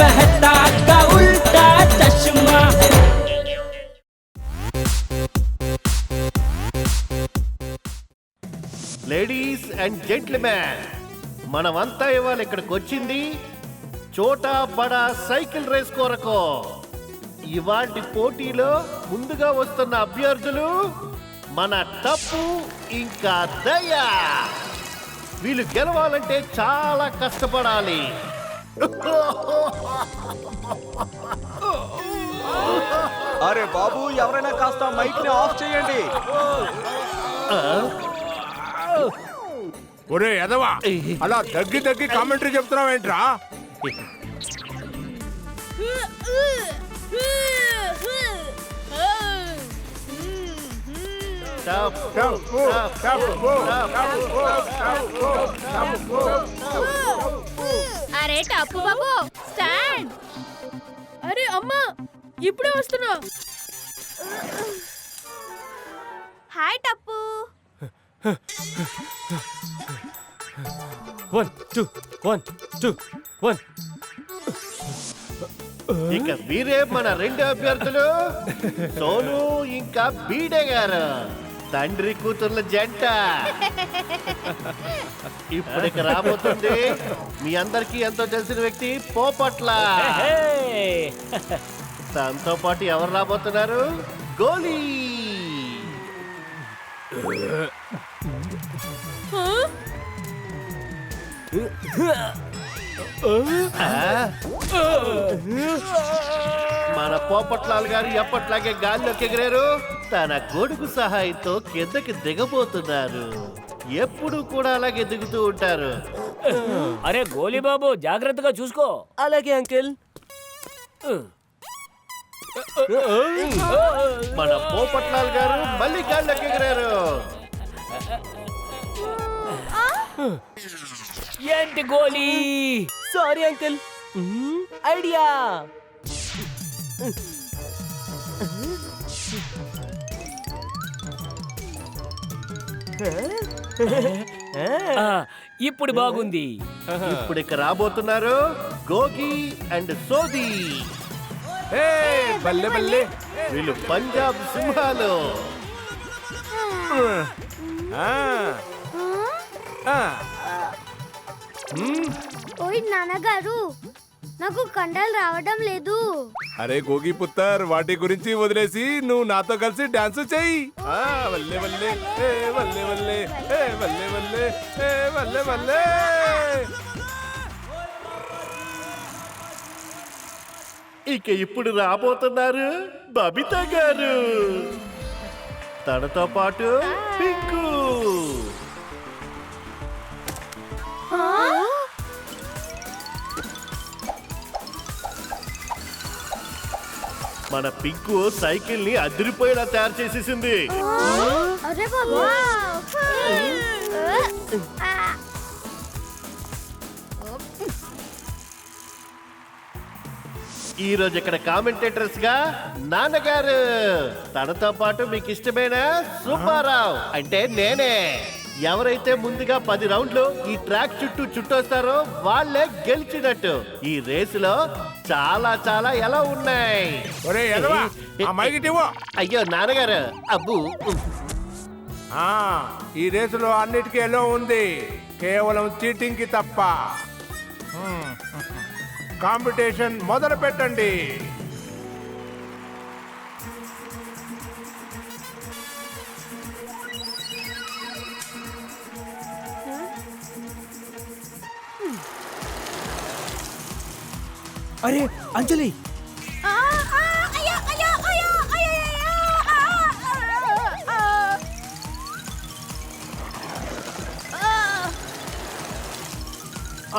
मेहता का उल्टा चश्मा లేడీస్ అండ్ జెంట్మెన్ మనమంతా ఇవాళ ఇక్కడికి వచ్చింది చోటా బడా సైకిల్ రేస్ కొరకు ఇవాటి పోటీలో ముందుగా వస్తున్న అభ్యర్థులు మన టప్పు ఇంకా దయ వీళ్ళు గెలవాలంటే చాలా కష్టపడాలి అరే బాబు ఎవరైనా కాస్త మైక్ని ఆఫ్ చేయండి ఒరే ఎదవా అలా తగ్గి తగ్గి కామెంటరీ చెప్తున్నావేంట్రా టప్, టప్పు, టప్పు, టప్పు, టప్పు, టప్పు. అరే టప్పు బాబు స్టాండ్. అరే అమ్మా ఇప్పుడే వస్తున్నా. Hi Tappu. One two one two one. ఇక వీరే మన రెండు అభ్యర్థులు సోను ఇంకా బీడే గారు. తండ్రి కూతుర్ల జంట. ఇప్పుడు ఇక రాబోతుంది మీ అందరికీ ఎంతో తెలిసిన వ్యక్తి పోపట్ల. తనతో పాటు ఎవరు రాబోతున్నారు? గోలీ. మన పోపట్లాల్ గారు ఎప్పట్లాగే గాల్లోకి ఎగిరారు? తన గొడుగు సహాయంతో కిందకి దిగబోతున్నారు. ఎప్పుడు కూడా అలాగే దిగుతూ ఉంటారు. అరే గోలీబాబు జాగ్రత్తగా చూసుకో. అలాగే అంకిల్. మన పోపట్లాల్ గారు మళ్ళీ గాల్లోకి ఎగిరారు. ఏంటి గోలీ? Sorry uncle. ఐడియా. ఇప్పుడు బాగుంది. ఇప్పుడు ఇక రాబోతున్నారు గోగి అండ్ సోది. ఏయ్, బల్లె బల్లె. వీళ్ళు పంజాబ్ సింహాలు. ఆ. ఓయ్ నాన్నగారు నాకు కండలు రావడం లేదు. అరే గోగి పుత్తర్ వాటి గురించి వదిలేసి నువ్వు నాతో కలిసి డాన్స్ చెయ్యి. ఆ, వల్లే వల్లే ఏ వల్లే వల్లే ఏ వల్లే వల్లే ఏ వల్లే వల్లే. ఇక ఇప్పుడు రాబోతున్నారు బబిత గారు. తనతో పాటు పింకు. మన పింకు సైకిల్ని అదిరిపోయేలా తయారు చేసేసింది. ఈ రోజు ఇక్కడ కామెంటేటర్స్గా నాన్నగారు. తనతో పాటు మీకు ఇష్టమైన సుబ్బారావు. అంటే నేనే. ఎవరైతే ముందుగా పది రౌండ్లు ఈ ట్రాక్ చుట్టూ చుట్టొస్తారో వాళ్ళే గెలిచినట్టు. ఈ రేసులో చాలా చాలా ఎలా ఉన్నాయి? ఒరే ఎదవా? ఆ మైక్ ఇవ్వు అయ్యో నాన్నగారు అబ్బు. ఆ, ఈ రేసులో అన్నిటికీ ఎలా ఉంది? కేవలం చీటింగ్కి తప్ప. కాంపిటీషన్ మొదలు పెట్టండి అరే అంజలి.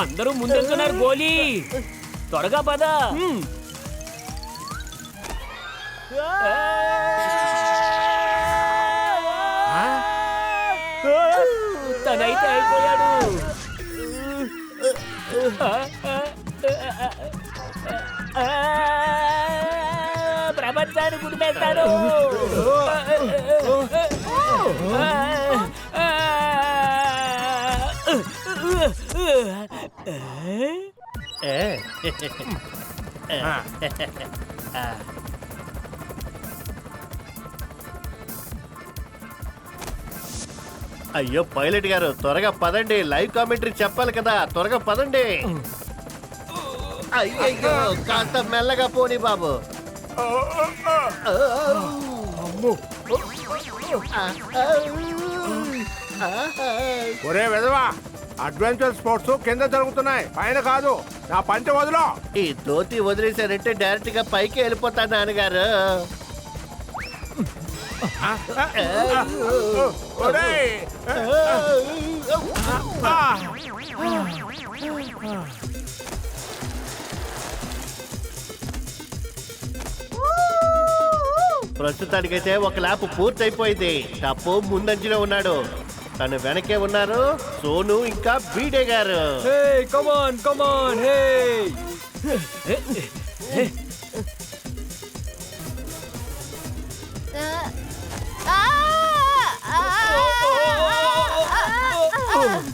అందరూ ముందెళ్తున్నారు గోలీ. త్వరగా పద. ప్రపంచాన్ని గుడిపేస్తాడు ఏ, అయ్యో పైలట్ గారు త్వరగా పదండి. లైవ్ కామెంటరీ చెప్పాలి కదా త్వరగా పదండి. అయ్యయ్యో కాస్త మెల్లగా పోనీ బాబు. ఒరే వెదవా అడ్వెంచర్ స్పోర్ట్స్ కింద జరుగుతున్నాయి. పైన కాదు నా పంచ వదిలో. ఈ ధోతి వదిలేశారంటే డైరెక్ట్గా పైకి వెళ్ళిపోతాను నాన్నగారు. ఒరేయ్! ప్రస్తుతానికైతే ఒక ల్యాప్ పూర్తయిపోయింది. టప్పు ముందంజలో ఉన్నాడు. తను వెనకే ఉన్నారు. సోను ఇంకా బీడే గారు. Hey come on come on hey.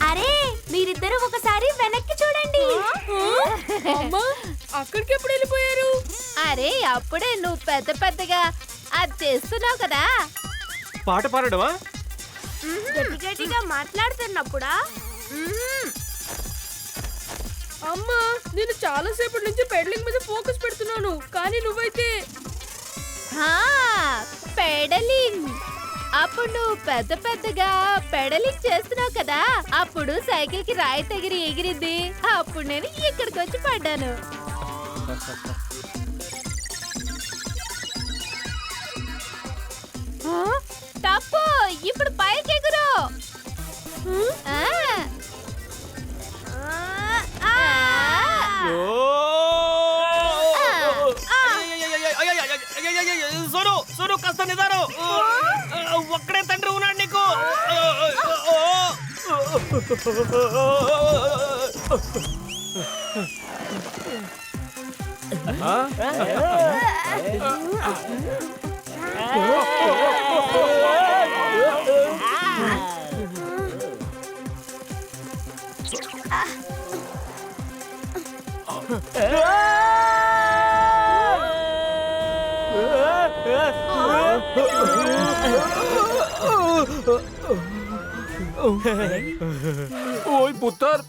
అరే మీరిద్దరూ ఒకసారి వెనక్కి చూడండి. అమ్మా అక్కడికి ఎప్పుడు వెళ్ళిపోయారు? అరే అప్పుడే నువ్వు పెద్ద పెద్దగా అది చేస్తున్నావు కదా. పాట పాడడమా? గట్టి గట్టిగా మాట్లాడుతున్నప్పుడా? అమ్మా నేను చాలా సేపటి నుంచి పెడలింగ్ మీద ఫోకస్ పెడుతున్నాను కానీ నువ్వైతే హా, పెడలింగ్. అప్పుడు నువ్వు పెద్ద పెద్దగా పెడలింగ్ చేస్తున్నావు కదా అప్పుడు సైకిల్కి రాయి తగిరి ఎగిరింది. అప్పుడు నేను ఇక్కడికి వచ్చి పడ్డాను. తప్పు ఇప్పుడు పైకి ఎగురు ఆ. ఆ. సోను సోను కాస్త నిదానం ఒక్కడే తండ్రి ఉన్నాడు నీకు ఓయ్ పుత్తర్.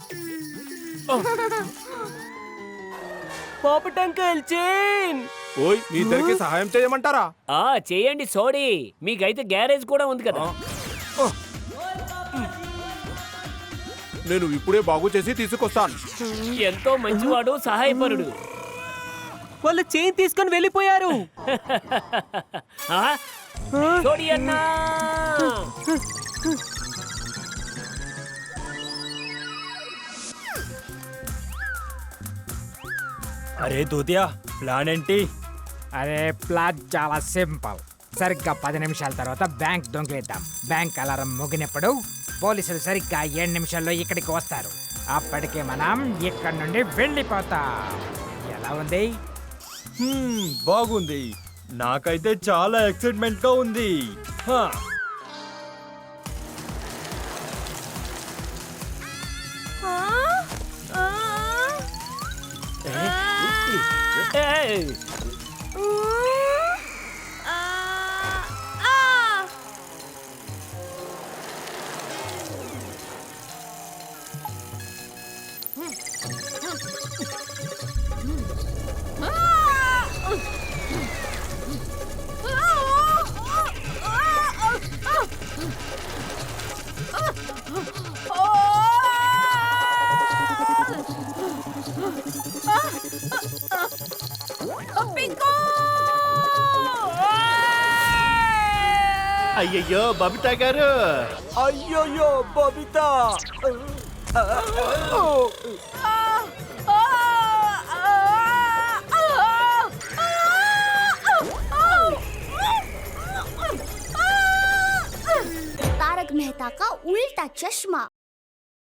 Papad uncle chain. ఓయ్ మీ ఇద్దరికి సహాయం చేయమంటారా? ఆ చేయండి సోడి మీకైతే గ్యారేజ్ కూడా ఉంది కదా. నేను ఇప్పుడే బాగు చేసి తీసుకొస్తాను. ఎంతో మంచివాడు సహాయపరుడు. వాళ్ళు చైన్ తీసుకొని వెళ్ళిపోయారు. ఆ? సోడి అన్నా! అరే దూతియా ప్లాన్ ఏంటి? అరే ప్లాన్ చాలా సింపుల్. సరిగ్గా పది నిమిషాల తర్వాత బ్యాంక్ దొంగిలిద్దాం. బ్యాంక్ అలారం మోగినప్పుడు పోలీసులు సరిగ్గా ఏడు నిమిషాల్లో ఇక్కడికి వస్తారు. అప్పటికే మనం ఇక్కడ నుండి వెళ్ళిపోతాం. ఎలా ఉంది? హ్మ్, బాగుంది. నాకైతే చాలా ఎక్సైట్మెంట్గా ఉంది. హా, అయ్యయ్యో బబితా గారు అయ్యోయ్యో బబితా तारक मेहता का उल्टा चश्मा